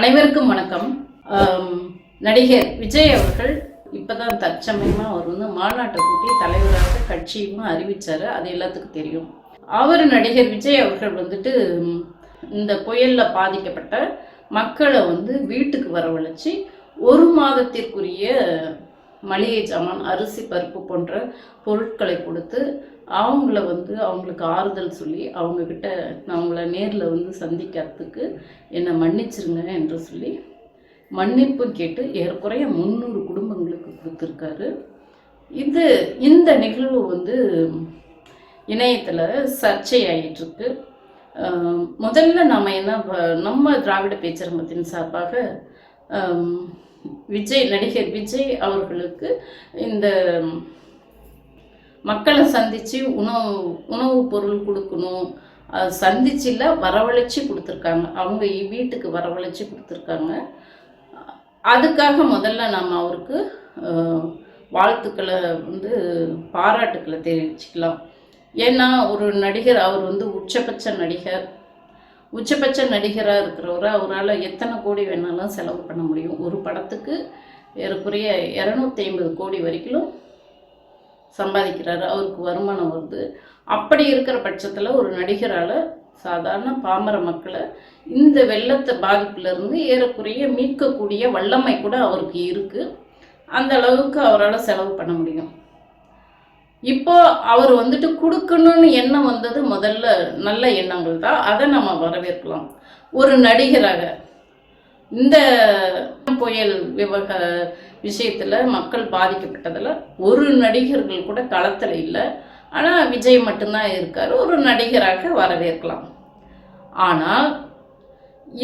அனைவருக்கும் வணக்கம். நடிகர் விஜய் அவர்கள் இப்போதான் தற்சமயமாக அவர் வந்து மாநாட்டை கூட்டி தலைவராக கட்சியும் அறிவிச்சார். அது எல்லாத்துக்கும் தெரியும். அவர் நடிகர் விஜய் அவர்கள் வந்துட்டு இந்த புயலில் பாதிக்கப்பட்ட மக்களை வந்து வீட்டுக்கு வரவழைச்சி ஒரு மாதத்திற்குரிய மளிகை சாமான் அரிசி பருப்பு போன்ற பொருட்களை கொடுத்து அவங்கள வந்து அவங்களுக்கு ஆறுதல் சொல்லி அவங்கக்கிட்ட அவங்கள நேரில் வந்து சந்திக்கிறதுக்கு என்னை மன்னிச்சிருங்க என்று சொல்லி மன்னிப்பும் கேட்டு ஏறக்குறைய முந்நூறு குடும்பங்களுக்கு கொடுத்துருக்காரு. இது இந்த நிகழ்வு வந்து இணையத்தில் சர்ச்சை ஆகிட்டுருக்கு முதல்ல நம்ம என்ன நம்ம திராவிட பேச்சரங்கத்தின் சார்பாக விஜய் நடிகர் விஜய் அவர்களுக்கு இந்த மக்களை சந்தித்து உணவு உணவுப் பொருள் கொடுக்கணும். சந்திச்சில் வரவழைச்சி கொடுத்துருக்காங்க. அவங்க வீட்டுக்கு வரவழைச்சி கொடுத்துருக்காங்க. அதுக்காக முதல்ல நம்ம அவருக்கு வாழ்த்துக்களை வந்து பாராட்டுக்களை தெரிவிச்சுக்கலாம். ஏன்னா ஒரு நடிகர் அவர் வந்து உச்சபட்ச நடிகர். உச்சபட்ச நடிகராக இருக்கிறவரை அவரால் எத்தனை கோடி வேணாலும் செலவு பண்ண முடியும். ஒரு படத்துக்கு ஏறக்குறைய இரநூத்தி ஐம்பது கோடி வரைக்கும் சம்பாதிக்கிறாரு அவருக்கு வருமானம் வருது. அப்படி இருக்கிற பட்சத்தில் ஒரு நடிகரால் சாதாரண பாமர மக்களை இந்த வெள்ளத்தை பாதிப்புலேருந்து ஏறக்குறைய மீட்கக்கூடிய வல்லமை கூட அவருக்கு இருக்குது அந்த அளவுக்கு அவரால் செலவு பண்ண முடியும். இப்போ அவர் வந்துட்டு கொடுக்கணும்னு எண்ணம் வந்தது முதல்ல நல்ல எண்ணங்கள் தான் அதை நம்ம வரவேற்கலாம். ஒரு நடிகராக இந்த புயல் விவக விஷயத்தில் மக்கள் பாதிக்கப்பட்டதில் ஒரு நடிகர்கள் கூட களத்தில் இல்லை. ஆனால் விஜய் மட்டும்தான் இருக்கார். ஒரு நடிகராக வரவேற்கலாம். ஆனால்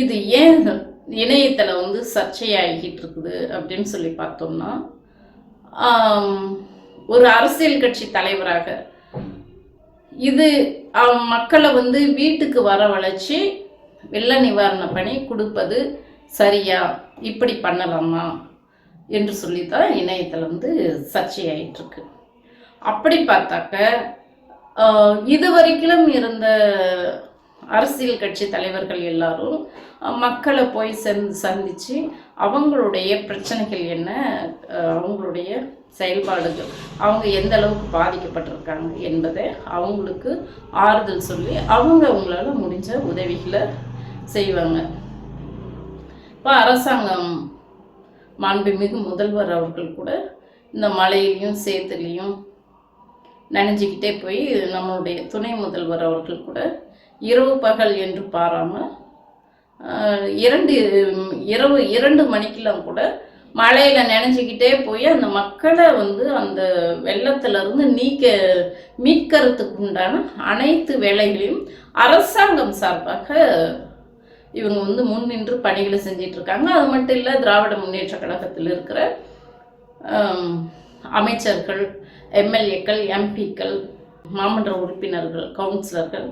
இது ஏன் இணையத்தில் வந்து சர்ச்சையாகிட்டு இருக்குது அப்படின்னு சொல்லி பார்த்தோம்னா ஒரு அரசியல் கட்சி தலைவராக இது மக்களை வந்து வீட்டுக்கு வரவழைச்சி வெள்ள நிவாரண பணி கொடுப்பது சரியா இப்படி பண்ணலாமா? என்று சொல்லி தான் இணையத்தில் வந்து சர்ச்சையாயிட்டுருக்கு அப்படி பார்த்தாக்க இது வரைக்கும் இருந்த அரசியல் கட்சி தலைவர்கள் எல்லாரும் மக்களை போய் சென் சந்தித்து அவங்களுடைய பிரச்சனைகள் என்ன அவங்களுடைய செயல்பாடுகள் அவங்க எந்த அளவுக்கு பாதிக்கப்பட்டிருக்காங்க என்பதை அவங்களுக்கு ஆறுதல் சொல்லி அவங்க அவங்களால முடிஞ்ச உதவிகளை செய்வாங்க. இப்போ அரசாங்கம் மாண்புமிகு முதல்வர் அவர்கள் கூட இந்த மழையிலையும் சேத்துலேயும் நனைஞ்சிக்கிட்டே போய் நம்மளுடைய துணை முதல்வர் அவர்கள் கூட இரவு பகல் என்று பாராமல் இரண்டு இரவு இரண்டு மணிக்கெல்லாம் கூட மழையில் நினைஞ்சிக்கிட்டே போய் அந்த மக்களை வந்து அந்த வெள்ளத்திலிருந்து நீக்க மீட்கிறதுக்கு உண்டான அனைத்து வேலைகளையும் அரசாங்கம் சார்பாக இவங்க வந்து முன் நின்று பணிகளை செஞ்சிட்டு இருக்காங்க அது மட்டும் இல்லை திராவிட முன்னேற்ற கழகத்தில் இருக்கிற அமைச்சர்கள் எம்எல்ஏக்கள் எம்பிக்கள் மாமன்ற உறுப்பினர்கள் கவுன்சிலர்கள்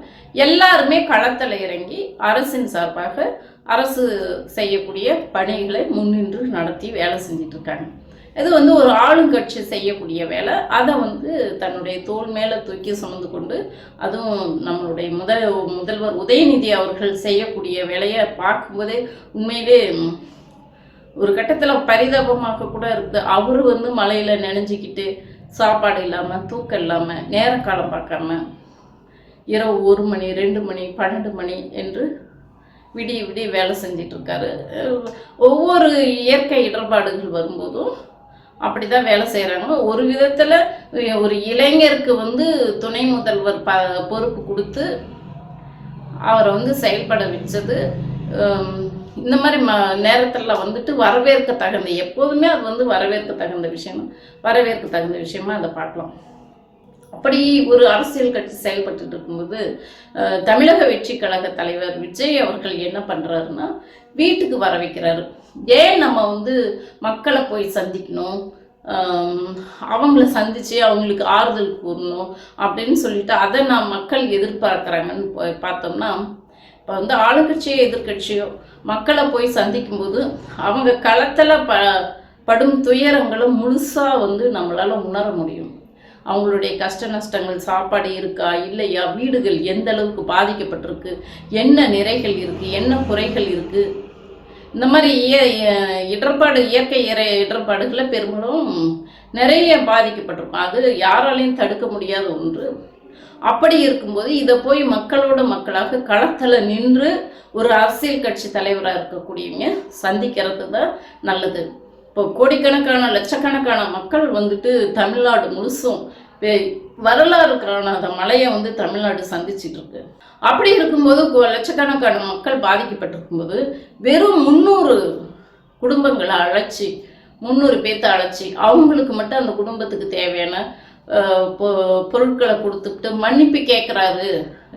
எல்லாருமே களத்தில் இறங்கி அரசின் சார்பாக அரசு செய்யக்கூடிய பணிகளை முன்னின்று நடத்தி வேலை செஞ்சிட்ருக்காங்க. இது வந்து ஒரு ஆளுங்கட்சி செய்யக்கூடிய வேலை. அதை வந்து தன்னுடைய தோல் மேலே தூக்கி சுமந்து கொண்டு அதுவும் நம்மளுடைய முதல் முதல்வர் உதயநிதி அவர்கள் செய்யக்கூடிய வேலையை பார்க்கும்போதே உண்மையிலே ஒரு கட்டத்தில் பரிதாபமாக கூட இருக்குது அவர் வந்து மழையில் நனைஞ்சிக்கிட்டு சாப்பாடு இல்லாமல் தூக்கம் இல்லாமல் நேர காலம் பார்க்காம இரவு ஒரு மணி ரெண்டு மணி பன்னெண்டு மணி என்று விடிய விடிய வேலை செஞ்சிட்ருக்காரு ஒவ்வொரு இயற்கை இடர்பாடுகள் வரும்போதும் அப்படி தான் வேலை செய்கிறாங்க ஒரு விதத்தில் ஒரு இளைஞருக்கு வந்து துணை முதல்வர் ப பொறுப்பு கொடுத்து அவரை வந்து செயல்பட வச்சது. இந்த மாதிரி ம நேரத்தில் வந்துட்டு வரவேற்க தகுந்த எப்போதுமே அது வந்து வரவேற்க தகுந்த விஷயம் வரவேற்க தகுந்த விஷயமா அதை பார்க்கலாம். அப்படி ஒரு அரசியல் கட்சி செயல்பட்டுட்டு இருக்கும்போது தமிழக வெற்றி கழக தலைவர் விஜய் அவர்கள் என்ன பண்ணுறாருன்னா வீட்டுக்கு வர வைக்கிறாரு. ஏன் நம்ம வந்து மக்களை போய் சந்திக்கணும்? அவங்கள சந்தித்து அவங்களுக்கு ஆறுதல் கூறணும் அப்படின்னு சொல்லிட்டு அதை நான் மக்கள் எதிர்பார்க்குறாங்கன்னு போய் பார்த்தோம்னா இப்போ வந்து ஆளுங்கட்சியோ எதிர்க்கட்சியோ மக்களை போய் சந்திக்கும்போது அவங்க களத்தில் ப படும் துயரங்களை முழுசாக வந்து நம்மளால் உணர முடியும். அவங்களுடைய கஷ்ட நஷ்டங்கள் சாப்பாடு இருக்கா இல்லையா வீடுகள் எந்த அளவுக்கு பாதிக்கப்பட்டிருக்கு என்ன நிறைகள் இருக்குது என்ன குறைகள் இருக்குது இந்த மாதிரி இய- இடர்பாடு இயற்கை இறை இடர்பாடுகளில் பெரும்பாலும் நிறைய பாதிக்கப்பட்டிருக்கும். அது யாராலையும் தடுக்க முடியாத ஒன்று. அப்படி இருக்கும்போது இதை போய் மக்களோட மக்களாக களத்தில் நின்று ஒரு அரசியல் கட்சி தலைவராக இருக்கக்கூடியவங்க சந்திக்கிறது தான் நல்லது. இப்போ கோடிக்கணக்கான லட்சக்கணக்கான மக்கள் வந்துட்டு தமிழ்நாடு முழுசும் வரலாறு காணாத மலையை வந்து தமிழ்நாடு சந்திச்சுட்டு இருக்கு அப்படி இருக்கும்போது லட்சக்கணக்கான மக்கள் பாதிக்கப்பட்டிருக்கும்போது வெறும் முந்நூறு குடும்பங்களை அழைச்சி முந்நூறு பேர்த்த அழைச்சி அவங்களுக்கு மட்டும் அந்த குடும்பத்துக்கு தேவையான பொ- பொருட்களை கொடுத்துட்டு மன்னிப்பு கேட்குறாரு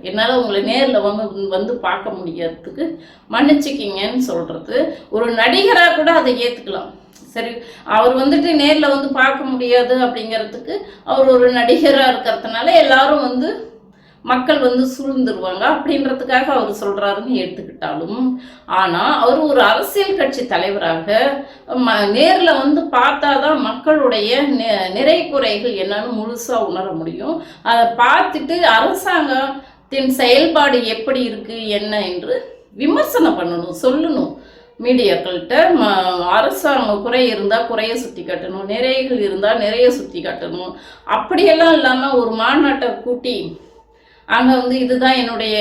என்னால் உங்களை நேரில் வந்து வந்து பார்க்க முடியாததுக்கு மன்னிச்சுக்கிங்கன்னு சொல்கிறது ஒரு நடிகராக கூட அதை ஏற்றுக்கலாம் சரி அவர் வந்துட்டு நேரில் வந்து பார்க்க முடியாது அப்படிங்கிறதுக்கு அவர் ஒரு நடிகராக இருக்கிறதுனால எல்லாரும் வந்து மக்கள் வந்து சூழ்ந்துருவாங்க. அப்படின்றதுக்காக அவர் சொல்கிறாருன்னு எடுத்துக்கிட்டாலும் ஆனால் அவர் ஒரு அரசியல் கட்சி தலைவராக ம நேரில் வந்து பார்த்தா தான் மக்களுடைய நெ- நிறை குறைகள் என்னன்னு முழுசாக உணர முடியும். அதை பார்த்துட்டு அரசாங்கத்தின் செயல்பாடு எப்படி இருக்குது என்ன என்று விமர்சனம் பண்ணணும் சொல்லணும். மீடியாக்கள்கிட்ட ம அரசாங்கம் குறை இருந்தால் குறைய சுற்றி காட்டணும் நிறைகள் இருந்தால் நிறைய சுற்றி காட்டணும். அப்படியெல்லாம் இல்லாமல் ஒரு மாநாட்டை கூட்டி அங்கே வந்து இதுதான் என்னுடைய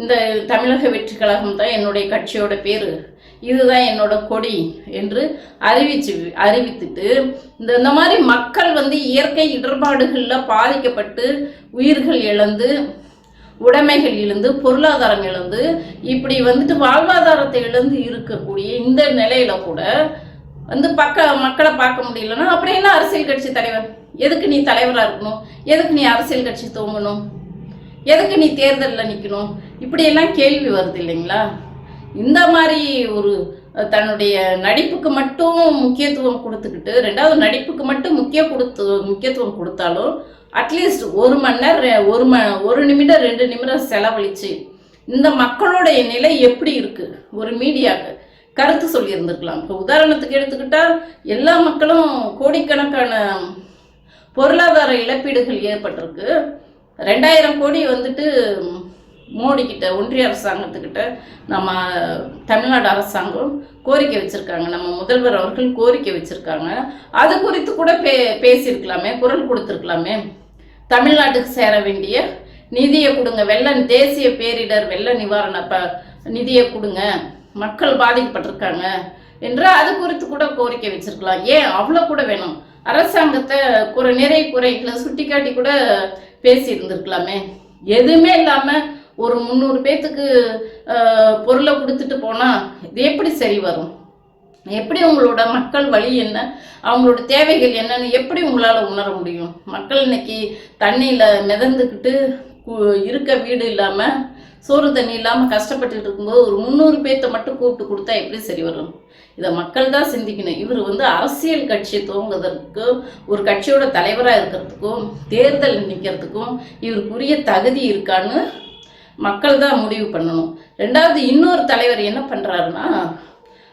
இந்த தமிழக வெற்றி கழகம் தான் என்னுடைய கட்சியோட பேர். இதுதான் என்னோட கொடி என்று அறிவிச்சு அறிவித்துட்டு இந்த இந்த மாதிரி மக்கள் வந்து இயற்கை இடர்பாடுகளில் பாதிக்கப்பட்டு உயிர்கள் இழந்து உடைமைகள் இழந்து பொருளாதாரம் இழந்து இப்படி வந்துட்டு வாழ்வாதாரத்தை இழந்து இருக்கக்கூடிய இந்த நிலையில கூட வந்து பக்க மக்களை பார்க்க முடியலன்னா அப்புறம் என்ன அரசியல் கட்சி தலைவர்? எதுக்கு நீ தலைவராக இருக்கணும்? எதுக்கு நீ அரசியல் கட்சி தூங்கணும் எதுக்கு நீ தேர்தலில் நிற்கணும் இப்படியெல்லாம் கேள்வி வருது இல்லைங்களா? இந்த மாதிரி ஒரு தன்னுடைய நடிப்புக்கு மட்டும் முக்கியத்துவம் கொடுத்துக்கிட்டு ரெண்டாவது நடிப்புக்கு மட்டும் முக்கிய கொடுத்து முக்கியத்துவம் கொடுத்தாலும் அட்லீஸ்ட் ஒரு மணி நேரம் ஒரு ம ஒரு நிமிடம் ரெண்டு நிமிடம் செலவழிச்சு இந்த மக்களுடைய நிலை எப்படி இருக்குது ஒரு மீடியாவுக்கு கருத்து சொல்லியிருந்துருக்கலாம். இப்போ உதாரணத்துக்கு எடுத்துக்கிட்டால் எல்லா மக்களும் கோடிக்கணக்கான பொருளாதார இழப்பீடுகள் ஏற்பட்டிருக்கு. ரெண்டாயிரம் கோடி வந்துட்டு மோடி ஒன்றிய அரசாங்கத்துக்கிட்ட நம்ம தமிழ்நாடு அரசாங்கம் கோரிக்கை வச்சுருக்காங்க. நம்ம முதல்வர் அவர்கள் கோரிக்கை வச்சுருக்காங்க. அது குறித்து கூட பே பேசியிருக்கலாமே குரல் கொடுத்துருக்கலாமே. தமிழ்நாட்டுக்கு சேர வேண்டிய நிதியை கொடுங்க. வெள்ள தேசிய பேரிடர் வெள்ள நிவாரண ப நிதியை கொடுங்க. மக்கள் பாதிக்கப்பட்டிருக்காங்க என்று அது குறித்து கூட கோரிக்கை வச்சிருக்கலாம். ஏன்? அவ்வளோ கூட வேணும். அரசாங்கத்தை குறை நிறை குறைகளை சுட்டிக்காட்டி கூட பேசி இருந்திருக்கலாமே எதுவுமே இல்லாமல் ஒரு முந்நூறு பேத்துக்கு பொருளை கொடுத்துட்டு போனால் இது எப்படி சரி வரும்? எப்படி உங்களோட மக்கள் வழி என்ன? அவங்களோட தேவைகள் என்னன்னு எப்படி உங்களால் உணர முடியும்? மக்கள் இன்னைக்கு தண்ணியில் மிதந்துக்கிட்டு இருக்க வீடு இல்லாமல் சோறு தண்ணி இல்லாமல் கஷ்டப்பட்டுட்டு இருக்கும்போது ஒரு முந்நூறு பேர்த்த மட்டும் கூப்பிட்டு கொடுத்தா எப்படி சரி வரும்? இதை மக்கள் தான் சிந்திக்கணும். இவர் வந்து அரசியல் கட்சியை துவங்குவதற்கு ஒரு கட்சியோட தலைவராக இருக்கிறதுக்கும் தேர்தல் நிற்கிறதுக்கும் இவருக்குரிய தகுதி இருக்கான்னு மக்கள் தான் முடிவு பண்ணணும். ரெண்டாவது இன்னொரு தலைவர் என்ன பண்ணுறாருன்னா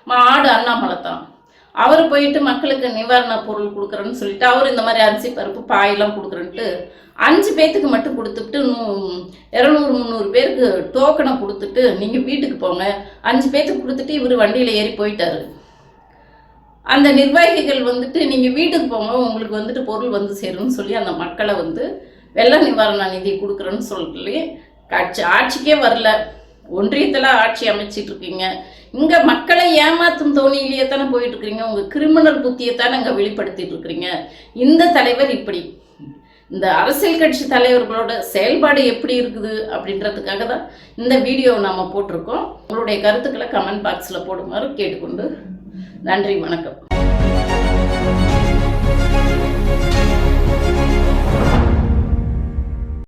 ஆடு அண்ணாமலை தான் அவர் போயிட்டு மக்களுக்கு நிவாரண பொருள் கொடுக்குறேன்னு சொல்லிட்டு அவர் இந்த மாதிரி அரிசி பருப்பு பாயெல்லாம் கொடுக்குறேன்ட்டு அஞ்சு பேத்துக்கு மட்டும் கொடுத்துட்டு நூ- இரநூறு முந்நூறு பேருக்கு டோக்கனை கொடுத்துட்டு நீங்கள் வீட்டுக்கு போங்க. அஞ்சு பேத்துக்கு கொடுத்துட்டு இவர் வண்டியில் ஏறி போயிட்டாரு. அந்த நிர்வாகிகள் வந்துட்டு நீங்கள் வீட்டுக்கு போங்க உங்களுக்கு வந்துட்டு பொருள் வந்து சேரும்னு சொல்லி அந்த மக்களை வந்து வெள்ள நிவாரண நிதி கொடுக்குறேன்னு சொல்லி கட்சி ஆட்சிக்கே வரல. ஒன்றியத்தில் ஆட்சி அமைச்சிட்டு இருக்கீங்க இங்கே மக்களை ஏமாத்தும் தோணியிலேயே தானே போயிட்டு இருக்கிறீங்க உங்கள் கிரிமினல் புத்தியை தானே இங்கே வெளிப்படுத்திட்டு இருக்கிறீங்க இந்த தலைவர் இப்படி. இந்த அரசியல் கட்சி தலைவர்களோட செயல்பாடு எப்படி இருக்குது அப்படின்றதுக்காக தான் இந்த வீடியோவை நாம் போட்டிருக்கோம். உங்களுடைய கருத்துக்களை கமெண்ட் பாக்ஸில் போடுமாறு கேட்டுக்கொண்டு நன்றி வணக்கம்.